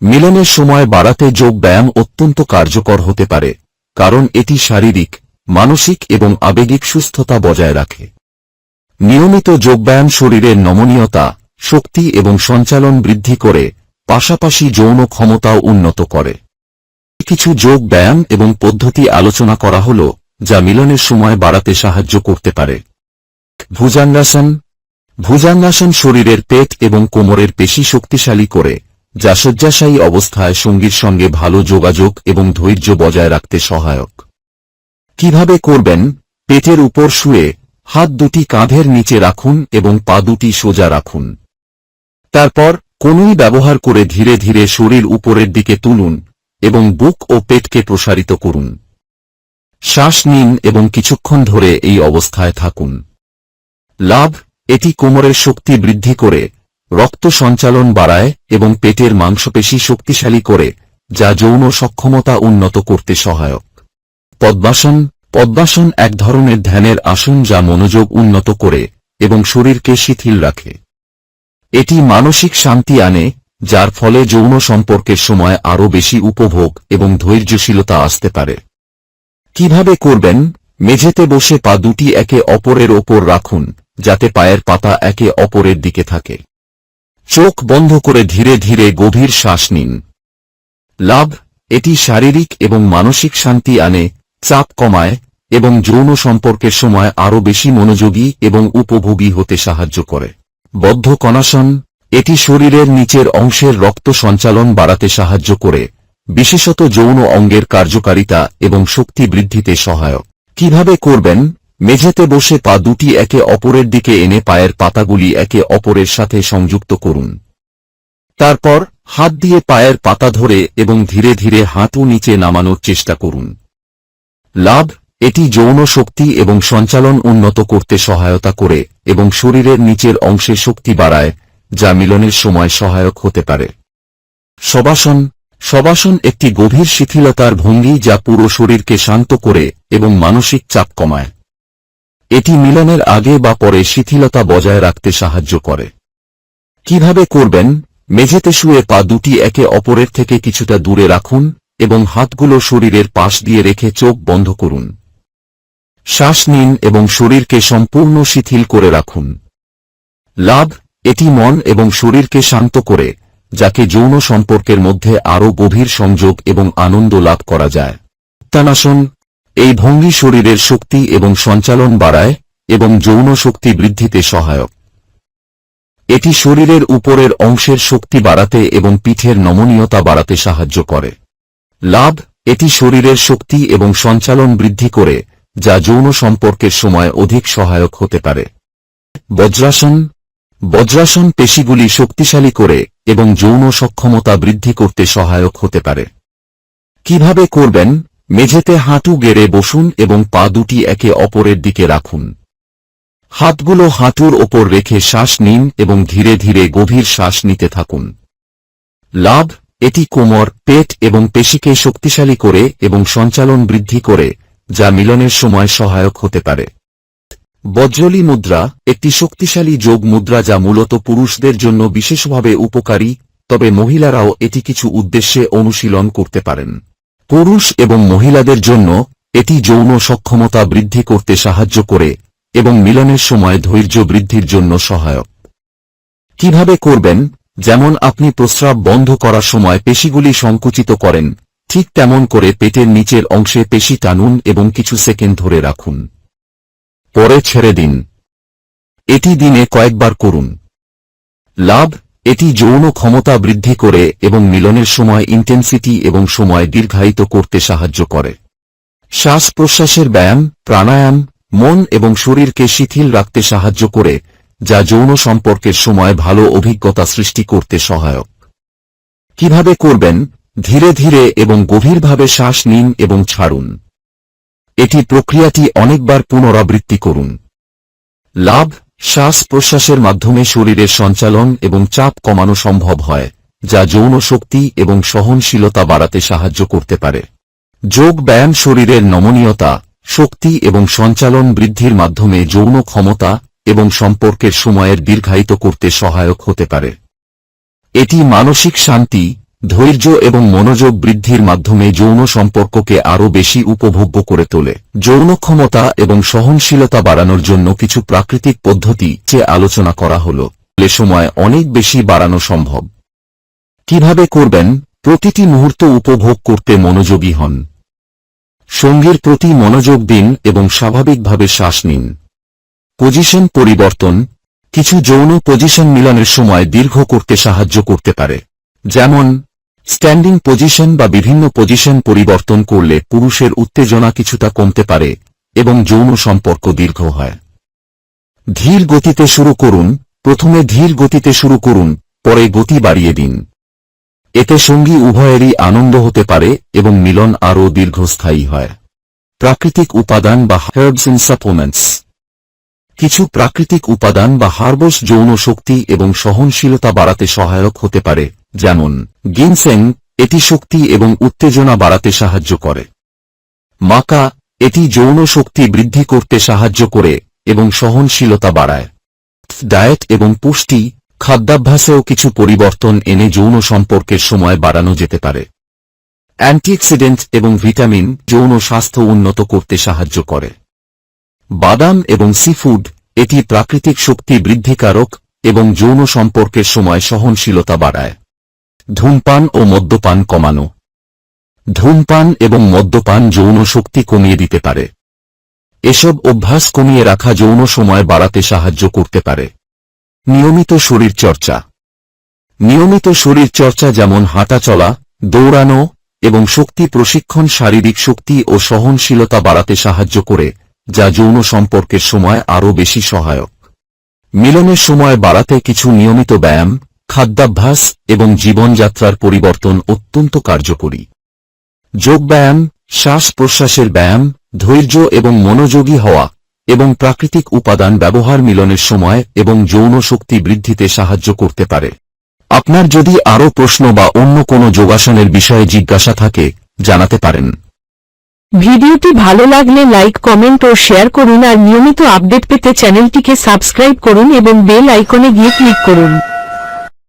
মিলনের সময় বাড়াতে যোগ ব্যায়াম অত্যন্ত কার্যকর হতে পারে, কারণ এটি শারীরিক, মানসিক এবং আবেগিক সুস্থতা বজায় রাখে। নিয়মিত যোগব্যায়াম শরীরের নমনীয়তা, শক্তি এবং সঞ্চালন বৃদ্ধি করে, পাশাপাশি যৌন ক্ষমতাও উন্নত করে। কিছু যোগ ব্যায়াম এবং পদ্ধতি আলোচনা করা হল, যা মিলনের সময় বাড়াতে সাহায্য করতে পারে। ভুজাঙ্গাসন ভুজাঙ্গাসন শরীরের পেট এবং কোমরের পেশি শক্তিশালী করে যা শয্যাশায়ী অবস্থায় সঙ্গীর সঙ্গে ভালো যোগাযোগ এবং ধৈর্য বজায় রাখতে সহায়ক। কীভাবে করবেন? পেটের উপর শুয়ে হাত দুটি কাঁধের নিচে রাখুন এবং পা দুটি সোজা রাখুন। তারপর কোনই ব্যবহার করে ধীরে ধীরে শরীর উপরের দিকে তুলুন এবং বুক ও পেটকে প্রসারিত করুন। শ্বাস নিন এবং কিছুক্ষণ ধরে এই অবস্থায় থাকুন। লাভ, এটি কোমরের শক্তি বৃদ্ধি করে রক্ত সঞ্চালন বাড়ায় এবং পেটের মাংসপেশি শক্তিশালী করে, যা যৌন সক্ষমতা উন্নত করতে সহায়ক। পদ্মাসন পদ্মাসন এক ধরনের ধ্যানের আসন যা মনোযোগ উন্নত করে এবং শরীরকে শিথিল রাখে। এটি মানসিক শান্তি আনে, যার ফলে যৌন সম্পর্কের সময় আরও বেশি উপভোগ এবং ধৈর্যশীলতা আসতে পারে। কীভাবে করবেন? মেঝেতে বসে পা দুটি একে অপরের ওপর রাখুন, যাতে পায়ের পাতা একে অপরের দিকে থাকে। চোখ বন্ধ করে ধীরে ধীরে গভীর শ্বাস নিন। লাভ, এটি শারীরিক এবং মানসিক শান্তি আনে, চাপ কমায়, এবং যৌন সম্পর্কের সময় আরও বেশি মনোযোগী এবং উপভোগী হতে সাহায্য করে। বদ্ধ কণাসন, এটি শরীরের নিচের অংশের রক্ত সঞ্চালন বাড়াতে সাহায্য করে, বিশেষত যৌন অঙ্গের কার্যকারিতা এবং শক্তি বৃদ্ধিতে সহায়ক। কীভাবে করবেন? মেঝেতে বসে পা দুটি একে অপরের দিকে এনে পায়ের পাতাগুলি একে অপরের সাথে সংযুক্ত করুন। তারপর হাত দিয়ে পায়ের পাতা ধরে এবং ধীরে ধীরে হাঁটু নিচে নামানোর চেষ্টা করুন। লাভ, এটি যৌন শক্তি এবং সঞ্চালন উন্নত করতে সহায়তা করে এবং শরীরের নিচের অংশে শক্তি বাড়ায়, যা মিলনের সময় সহায়ক হতে পারে। সবাসন সবাসন একটি গভীর শিথিলতার ভঙ্গি যা পুরো শরীরকে শান্ত করে এবং মানসিক চাপ কমায়। এটি মিলনের আগে বা পরে শিথিলতা বজায় রাখতে সাহায্য করে। কীভাবে করবেন? মেঝেতে শুয়ে পা দুটি একে অপরের থেকে কিছুটা দূরে রাখুন এবং হাতগুলো শরীরের পাশ দিয়ে রেখে চোখ বন্ধ করুন। শ্বাস নিন এবং শরীরকে সম্পূর্ণ শিথিল করে রাখুন। লাভ, এটি মন এবং শরীরকে শান্ত করে, যাকে যৌন সম্পর্কের মধ্যে আরও গভীর সংযোগ এবং আনন্দ লাভ করা যায়। উত্তানাসন এই ভঙ্গি শরীরের শক্তি এবং সঞ্চালন বাড়ায় এবং যৌন শক্তি বৃদ্ধিতে সহায়ক। এটি শরীরের উপরের অংশের শক্তি বাড়াতে এবং পিঠের নমনীয়তা বাড়াতে সাহায্য করে। লাভ, এটি শরীরের শক্তি এবং সঞ্চালন বৃদ্ধি করে, যা যৌন সম্পর্কের সময় অধিক সহায়ক হতে পারে। বজ্রাসন বজ্রাসন পেশিগুলি শক্তিশালী করে এবং যৌন সক্ষমতা বৃদ্ধি করতে সহায়ক হতে পারে। কীভাবে করবেন? মেঝেতে হাঁটু গেড়ে বসুন এবং পা দুটি একে অপরের দিকে রাখুন। হাতগুলো হাঁটুর ওপর রেখে শ্বাস নিন এবং ধীরে ধীরে গভীর শ্বাস নিতে থাকুন। লাভ, এটি কোমর, পেট এবং পেশিকে শক্তিশালী করে এবং সঞ্চালন বৃদ্ধি করে, যা মিলনের সময় সহায়ক হতে পারে। বজ্রলি মুদ্রা, একটি শক্তিশালী যোগ মুদ্রা যা মূলত পুরুষদের জন্য বিশেষভাবে উপকারী, তবে মহিলারাও এটি কিছু উদ্দেশ্যে অনুশীলন করতে পারেন। পুরুষ এবং মহিলাদের জন্য এটি যৌন সক্ষমতা বৃদ্ধি করতে সাহায্য করে এবং মিলনের সময় ধৈর্য বৃদ্ধির জন্য সহায়ক। কীভাবে করবেন? যেমন আপনি প্রস্রাব বন্ধ করার সময় পেশিগুলি সংকুচিত করেন, ঠিক তেমন করে পেটের নিচের অংশে পেশি টানুন এবং কিছু সেকেন্ড ধরে রাখুন। পরে ছেড়ে দিন। এটি দিনে কয়েকবার করুন। লাভ এটি যৌন ক্ষমতা বৃদ্ধি করে এবং মিলনের সময় ইন্টেন্সিটি এবং সময় দীর্ঘায়িত করতে সাহায্য করে। শ্বাস প্রশ্বাসের ব্যায়াম, প্রাণায়াম, মন এবং শরীরকে শিথিল রাখতে সাহায্য করে, যা যৌন সম্পর্কের সময় ভালো অভিজ্ঞতা সৃষ্টি করতে সহায়ক। কীভাবে করবেন? ধীরে ধীরে এবং গভীরভাবে শ্বাস নিন এবং ছাড়ুন। এটি প্রক্রিয়াটি অনেকবার পুনরাবৃত্তি করুন। লাভ শ্বাস প্রশ্বাসের মাধ্যমে শরীরের সঞ্চালন এবং চাপ কমানো সম্ভব হয়, যা যৌন শক্তি এবং সহনশীলতা বাড়াতে সাহায্য করতে পারে। যোগ ব্যায়াম শরীরের নমনীয়তা, শক্তি এবং সঞ্চালন বৃদ্ধির মাধ্যমে যৌন ক্ষমতা এবং সম্পর্কের সময়ের দীর্ঘায়িত করতে সহায়ক হতে পারে। এটি মানসিক শান্তি ধৈর্য এবং মনোযোগ বৃদ্ধির মাধ্যমে যৌন সম্পর্ককে আরও বেশি উপভোগ্য করে তোলে। যৌন ক্ষমতা এবং সহনশীলতা বাড়ানোর জন্য কিছু প্রাকৃতিক পদ্ধতি যে আলোচনা করা হল, এ সময় অনেক বেশি বাড়ানো সম্ভব। কীভাবে করবেন? প্রতিটি মুহূর্ত উপভোগ করতে মনোযোগী হন। সঙ্গীর প্রতি মনোযোগ দিন এবং স্বাভাবিকভাবে শ্বাস নিন। পজিশন পরিবর্তন। কিছু যৌন পজিশন মিলনের সময় দীর্ঘ করতে সাহায্য করতে পারে। যেমন স্ট্যান্ডিং পজিশন বা বিভিন্ন পজিশন পরিবর্তন করলে পুরুষের উত্তেজনা কিছুটা কমতে পারে এবং যৌন সম্পর্ক দীর্ঘ হয়। ধীর গতিতে শুরু করুন, প্রথমে ধীর গতিতে শুরু করুন, পরে গতি বাড়িয়ে দিন। এতে সঙ্গী উভয়েরই আনন্দ হতে পারে এবং মিলন আরও দীর্ঘস্থায়ী হয়। প্রাকৃতিক উপাদান বা হার্বস ইন সাপ্লিমেন্টস কিছু প্রাকৃতিক উপাদান বা হার্বস যৌন শক্তি এবং সহনশীলতা বাড়াতে সহায়ক হতে পারে। যেমন, গিনসেং এটি শক্তি এবং উত্তেজনা বাড়াতে সাহায্য করে। মাকা এটি যৌন শক্তি বৃদ্ধি করতে সাহায্য করে এবং সহনশীলতা বাড়ায়। ডায়েট এবং পুষ্টি, খাদ্যাভ্যাসেও কিছু পরিবর্তন এনে যৌন সম্পর্কের সময় বাড়ানো যেতে পারে। অ্যান্টিঅক্সিডেন্ট এবং ভিটামিন যৌন স্বাস্থ্য উন্নত করতে সাহায্য করে। বাদাম এবং সিফুড, এটি প্রাকৃতিক শক্তি বৃদ্ধিকারক এবং যৌন সম্পর্কের সময় সহনশীলতা বাড়ায়। ধূমপান ও মদ্যপান কমানো। ধূমপান এবং মদ্যপান যৌন শক্তি কমিয়ে দিতে পারে। এসব অভ্যাস কমিয়ে রাখা যৌন সময় বাড়াতে সাহায্য করতে পারে। নিয়মিত শরীরচর্চা। নিয়মিত শরীরচর্চা যেমন হাঁটা চলা, দৌড়ানো এবং শক্তি প্রশিক্ষণ শারীরিক শক্তি ও সহনশীলতা বাড়াতে সাহায্য করে, যা যৌন সম্পর্কের সময় আরও বেশি সহায়ক। মিলনের সময় বাড়াতে কিছু নিয়মিত ব্যায়াম খাদ্যাভ্যাস এবং জীবনযাত্রার পরিবর্তন অত্যন্ত কার্যকরী। যোগব্যায়াম শ্বাস প্রশ্বাসের ব্যায়াম, ধৈর্য এবং মনোযোগী হওয়া এবং প্রাকৃতিক উপাদান ব্যবহার মিলনের সময় এবং যৌন শক্তি বৃদ্ধিতে সাহায্য করতে পারে। আপনার যদি আরও প্রশ্ন বা অন্য কোনো যোগাসনের বিষয়ে জিজ্ঞাসা থাকে, জানাতে পারেন। ভিডিওটি ভালো লাগলে লাইক, কমেন্ট ও শেয়ার করুন আর নিয়মিত আপডেট পেতে চ্যানেলটিকে সাবস্ক্রাইব করুন এবং বেল আইকনে গিয়ে ক্লিক করুন।